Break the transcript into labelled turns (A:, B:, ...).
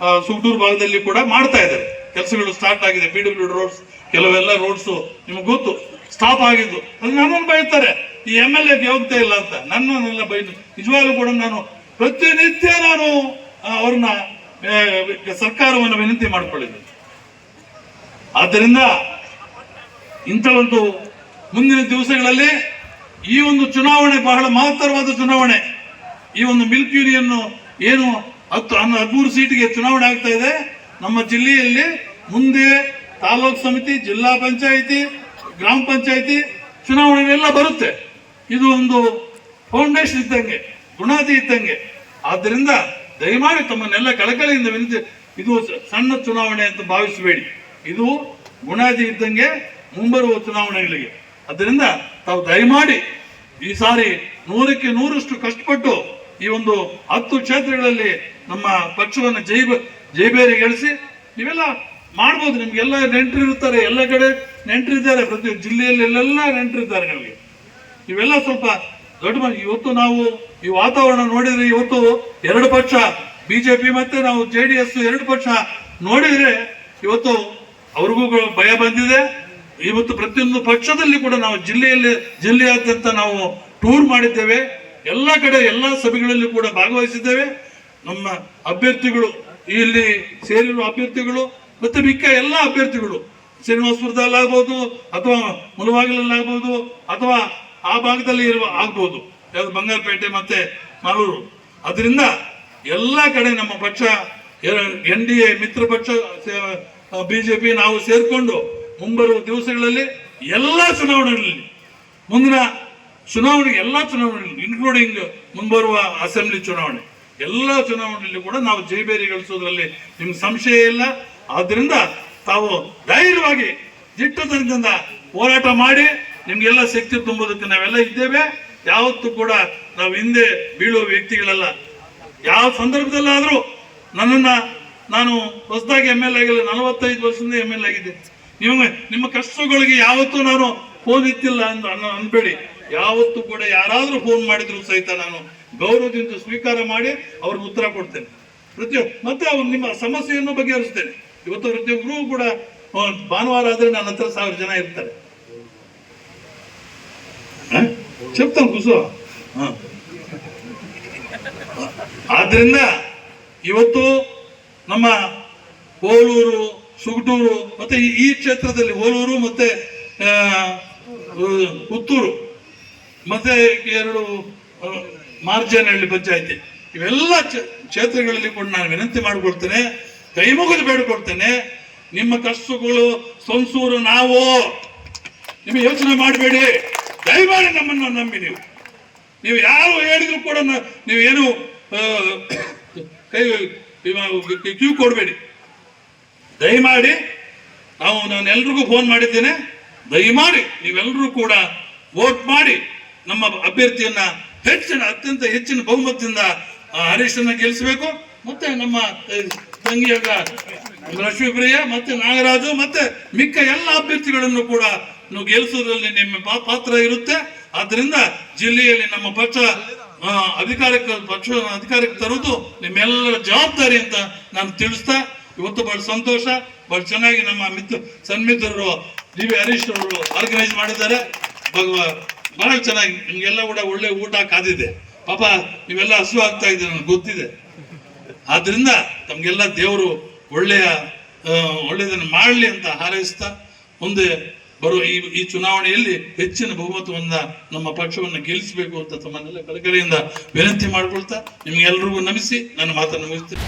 A: ಆ, ಸುಗ್ಡೂರು ಭಾಗದಲ್ಲಿ ಕೂಡ ಮಾಡ್ತಾ ಇದ್ದಾರೆ. ಕೆಲಸಗಳು ಸ್ಟಾರ್ಟ್ ಆಗಿದೆ. ಪಿ ಡಬ್ಲ್ಯೂ ರೋಡ್ಸ್ ಕೆಲವೆಲ್ಲ ರೋಡ್ಸ್ ನಿಮ್ಗೆ ಗೊತ್ತು. ಸ್ಟಾಪ್ ಆಗಿದ್ದು. ಅದು ನನ್ನನ್ನು ಬೈತಾರೆ. ಈ ಎಂ ಎಲ್ ಎಗೆ ಹೋಗ್ತಾ ಇಲ್ಲ ಅಂತ. ನನ್ನನ್ನೆಲ್ಲ ಬೈ ನಿಜವಾಗ್ಲೂ ಕೂಡ ನಾನು ಪ್ರತಿನಿತ್ಯ ನಾನು ಅವ್ರನ್ನ ಸರ್ಕಾರವನ್ನು ವಿನಂತಿ ಮಾಡಿಕೊಳ್ಳಿದ್ದೆ. ಆದ್ದರಿಂದ ಇಂಥ ಒಂದು ಮುಂದಿನ ದಿವಸಗಳಲ್ಲಿ ಈ ಒಂದು ಚುನಾವಣೆ ಬಹಳ ಮಹತ್ತರವಾದ ಚುನಾವಣೆ. ಈ ಒಂದು ಮಿಲ್ಕ್ ಯೂನಿಯನ್ನು ಏನು ಹತ್ತು ಹನ್ನ ಹದಿಮೂರು ಸೀಟಿಗೆ ಚುನಾವಣೆ ಆಗ್ತಾ ಇದೆ. ನಮ್ಮ ಜಿಲ್ಲೆಯಲ್ಲಿ ಮುಂದೆ ತಾಲೂಕು ಸಮಿತಿ, ಜಿಲ್ಲಾ ಪಂಚಾಯಿತಿ, ಗ್ರಾಮ ಪಂಚಾಯಿತಿ ಚುನಾವಣೆಗಳೆಲ್ಲ ಬರುತ್ತೆ. ಇದು ಒಂದು ಫೌಂಡೇಶನ್ ಇದ್ದಂಗೆ ಗುಣಾತಿ ಇದ್ದಂಗೆ. ಆದ್ದರಿಂದ ದಯಮಾಡಿ ತಮ್ಮನ್ನೆಲ್ಲ ಕಳಕಳಿಯಿಂದ ವಿನಂತಿ, ಇದು ಸಣ್ಣ ಚುನಾವಣೆ ಅಂತ ಭಾವಿಸಬೇಡಿ. ಇದು ಗುಣಾದಿ ಇದ್ದಂಗೆ ಮುಂಬರುವ ಚುನಾವಣೆಗಳಿಗೆ. ಅದರಿಂದ ತಾವು ದಯಮಾಡಿ ಈ ಸಾರಿ ನೂರಕ್ಕೆ ನೂರಷ್ಟು ಕಷ್ಟಪಟ್ಟು ಈ ಒಂದು ಹತ್ತು ಕ್ಷೇತ್ರಗಳಲ್ಲಿ ನಮ್ಮ ಪಕ್ಷವನ್ನು ಜೈ ಜೈಬೇರಿಗಳಿಸಿ ನೀವೆಲ್ಲ ಮಾಡ್ಬೋದು. ನಿಮ್ಗೆಲ್ಲ ನೆಂಟ್ರಿ ಇರುತ್ತಾರೆ ಎಲ್ಲ ಕಡೆ ನೆಂಟರಿದ್ದಾರೆ. ಪ್ರತಿ ಜಿಲ್ಲೆಯಲ್ಲಿ ಎಲ್ಲೆಲ್ಲ ನೆಂಟರಿದ್ದಾರೆ ನಮಗೆ. ಇವೆಲ್ಲ ಸ್ವಲ್ಪ ದೊಡ್ಡ ಇವತ್ತು ನಾವು ಈ ವಾತಾವರಣ ನೋಡಿದ್ರೆ ಇವತ್ತು ಎರಡು ಪಕ್ಷ, ಬಿಜೆಪಿ ಮತ್ತೆ ನಾವು ಜೆ ಡಿ ಎಸ್ ಎರಡು ಪಕ್ಷ ನೋಡಿದ್ರೆ ಇವತ್ತು ಅವ್ರಿಗೂ ಭಯ ಬಂದಿದೆ. ಇವತ್ತು ಪ್ರತಿಯೊಂದು ಪಕ್ಷದಲ್ಲಿ ಕೂಡ ನಾವು ಜಿಲ್ಲೆಯಲ್ಲಿ, ಜಿಲ್ಲೆಯಾದ್ಯಂತ ನಾವು ಟೂರ್ ಮಾಡಿದ್ದೇವೆ. ಎಲ್ಲ ಕಡೆ ಎಲ್ಲ ಸಭೆಗಳಲ್ಲಿ ಕೂಡ ಭಾಗವಹಿಸಿದ್ದೇವೆ. ನಮ್ಮ ಅಭ್ಯರ್ಥಿಗಳು ಇಲ್ಲಿ ಸೇರಿರುವ ಅಭ್ಯರ್ಥಿಗಳು ಮತ್ತೆ ಮಿಕ್ಕ ಎಲ್ಲ ಅಭ್ಯರ್ಥಿಗಳು. ಶ್ರೀನಿವಾಸಪುರದಲ್ಲಾಗ್ಬೋದು ಅಥವಾ ಮುಲುವಾಗಿಲಲ್ಲಾಗ್ಬೋದು ಅಥವಾ ಆ ಭಾಗದಲ್ಲಿ ಇರುವ ಆಗ್ಬೋದು. ಯಾವ್ದು ಬಂಗಾರಪೇಟೆ ಮತ್ತೆ ಮಾಲೂರು ಅದರಿಂದ ಎಲ್ಲ ಕಡೆ ನಮ್ಮ ಪಕ್ಷ ಎನ್ ಡಿ ಎ ಮಿತ್ರ ಪಕ್ಷ ಬಿಜೆಪಿ ನಾವು ಸೇರ್ಕೊಂಡು ಮುಂಬರುವ ದಿವಸಗಳಲ್ಲಿ ಎಲ್ಲ ಚುನಾವಣೆಗಳಲ್ಲಿ ಮುಂದಿನ ಚುನಾವಣೆ ಎಲ್ಲ ಚುನಾವಣೆಗಳು ಇನ್ಕ್ಲೂಡಿಂಗ್ ಮುಂಬರುವ ಅಸೆಂಬ್ಲಿ ಚುನಾವಣೆ. ಎಲ್ಲ ಚುನಾವಣೆಯಲ್ಲಿ ಕೂಡ ನಾವು ಜೈಬೇರಿ ಗಳಿಸೋದ್ರಲ್ಲಿ ನಿಮ್ಗೆ ಸಂಶಯ ಇಲ್ಲ. ಆದ್ರಿಂದ ತಾವು ಧೈರ್ಯವಾಗಿ ದಿಟ್ಟತನದಿಂದ ಹೋರಾಟ ಮಾಡಿ, ನಿಮ್ಗೆಲ್ಲ ಶಕ್ತಿ ತುಂಬೋದಕ್ಕೆ ನಾವೆಲ್ಲ ಇದ್ದೇವೆ. ಯಾವತ್ತೂ ಕೂಡ ನಾವು ಹಿಂದೆ ಬೀಳುವ ವ್ಯಕ್ತಿಗಳಲ್ಲ. ಯಾವ ಸಂದರ್ಭದಲ್ಲಾದರೂ ನನ್ನನ್ನು ನಾನು ಹೊಸದಾಗಿ ಎಂ ಎಲ್ ಆಗಿಲ್ಲ, ನಲವತ್ತೈದು ವರ್ಷದಿಂದ ಎಂ ಎಲ್ ಆಗಿದ್ದೆ ನಿಮಗೆ ನಿಮ್ಮ ಕಷ್ಟಗಳಿಗೆ ಯಾವತ್ತೂ ನಾನು ಫೋನ್ ಇತ್ತಿಲ್ಲ ಅಂತ ಅನ್ನೋ ಅನ್ಬೇಡಿ. ಯಾವತ್ತು ಕೂಡ ಯಾರಾದರೂ ಫೋನ್ ಮಾಡಿದ್ರು ಸಹಿತ ನಾನು ಗೌರವದಿಂದ ಸ್ವೀಕಾರ ಮಾಡಿ ಅವ್ರಿಗೆ ಉತ್ತರ ಕೊಡ್ತೇನೆ. ಪ್ರತಿಯೊಬ್ಬ ಮತ್ತೆ ಅವ್ರು ನಿಮ್ಮ ಸಮಸ್ಯೆಯನ್ನು ಬಗೆಹರಿಸ್ತೇನೆ. ಇವತ್ತು ಪ್ರತಿಯೊಬ್ಬರು ಕೂಡ ಭಾನುವಾರ ಆದರೆ ನನ್ನ ಹತ್ರ ಸಾವಿರ ಜನ ಇರ್ತಾರೆ. ಚೆಪ್ತಾನ ಕುಸು. ಆದ್ರಿಂದ ಇವತ್ತು ನಮ್ಮ ಹೋಲೂರು ಸುಗಟೂರು ಮತ್ತೆ ಈ ಕ್ಷೇತ್ರದಲ್ಲಿ ಹೋಲೂರು ಮತ್ತೆ ಪುತ್ತೂರು ಮತ್ತೆ ಎರಡು ಮಾರ್ಜನಹಳ್ಳಿ ಪಂಚಾಯತಿ. ಇವೆಲ್ಲ ಕ್ಷೇತ್ರಗಳಲ್ಲಿ ಕೂಡ ನಾನು ವಿನಂತಿ ಮಾಡಿಕೊಡ್ತೇನೆ ಕೈ ಮುಗಿದು ಬೇಡಿಕೊಳ್ತೇನೆ ನಿಮ್ಮ ಕಷ್ಟಗಳು ಸಂಸೂರು ನಾವು. ನಿಮಗೆ ಯೋಚನೆ ಮಾಡಬೇಡಿ. ದಯಮಾಡಿ ನಮ್ಮನ್ನು ನಂಬಿ ನೀವು. ನೀವು ಯಾರು ಹೇಳಿದ್ರು ಕೂಡ ನೀವು ಏನು ಕೈ ಕ್ಯೂ ಕೊಡಬೇಡಿ. ದಯಮಾಡಿ ನಾವು ನಾನು ಎಲ್ರಿಗೂ ಫೋನ್ ಮಾಡಿದ್ದೇನೆ. ದಯಮಾಡಿ ನೀವೆಲ್ಲರೂ ಕೂಡ ವೋಟ್ ಮಾಡಿ. ನಮ್ಮ ಅಭ್ಯರ್ಥಿಯನ್ನ ಹೆಚ್ಚಿನ, ಅತ್ಯಂತ ಹೆಚ್ಚಿನ ಬಹುಮತದಿಂದ ಹರೀಶ್ ಹರೀಶನ್ನ ಗೆಲ್ಲಿಸಬೇಕು. ಮತ್ತೆ ನಮ್ಮ ತಂಗಿಯಾಗ ಲಕ್ಷ್ಮೀಪ್ರಿಯ, ಮತ್ತೆ ನಾಗರಾಜು, ಮತ್ತೆ ಮಿಕ್ಕ ಎಲ್ಲ ಅಭ್ಯರ್ಥಿಗಳನ್ನು ಕೂಡ ನೀವು ಗೆಲ್ಲಿಸೋದ್ರಲ್ಲಿ ನಿಮ್ಮ ಪಾತ್ರ ಇರುತ್ತೆ. ಆದ್ರಿಂದ ಜಿಲ್ಲೆಯಲ್ಲಿ ನಮ್ಮ ಪಕ್ಷ ಅಧಿಕಾರಕ್ಕೆ ಪಕ್ಷ ಅಧಿಕಾರಕ್ಕೆ ತರುವುದು ನಿಮ್ಮೆಲ್ಲರ ಜವಾಬ್ದಾರಿ ಅಂತ ನಾನು ತಿಳಿಸ್ತಾ, ಇವತ್ತು ಬಹಳ ಸಂತೋಷ. ಬಹಳ ಚೆನ್ನಾಗಿ ನಮ್ಮ ಮಿತ್ರ, ಸನ್ಮಿತ್ರರು ಡಿ ವಿ ಹರೀಶ್ ಅವರು ಆರ್ಗನೈಸ್ ಮಾಡಿದ್ದಾರೆ. ಭಗವ ಬಹಳ ಚೆನ್ನಾಗಿ, ನಿಮ್ಗೆಲ್ಲ ಕೂಡ ಒಳ್ಳೆ ಊಟ ಕಾದಿದೆ. ಪಾಪ, ನೀವೆಲ್ಲ ಹಸು ಆಗ್ತಾ ಇದೆ ನನಗೆ ಗೊತ್ತಿದೆ. ಆದ್ರಿಂದ ತಮ್ಗೆಲ್ಲ ದೇವರು ಒಳ್ಳೆಯ ಒಳ್ಳೆಯದನ್ನು ಮಾಡಲಿ ಅಂತ ಹಾರೈಸ್ತಾ ಮುಂದೆ ಬರುವ ಈ ಈ ಚುನಾವಣೆಯಲ್ಲಿ ಹೆಚ್ಚಿನ ಬಹುಮತವನ್ನ ನಮ್ಮ ಪಕ್ಷವನ್ನು ಗೆಲ್ಲಿಸಬೇಕು ಅಂತ ತಮ್ಮನ್ನೆಲ್ಲ ಕಳಕಳಿಯಿಂದ ವಿನಂತಿ ಮಾಡಿಕೊಳ್ತಾ ನಿಮ್ಗೆಲ್ರಿಗೂ ನಮಿಸಿ ನನ್ನ ಮಾತನ್ನು ಮುಗಿಸ್ತೀನಿ.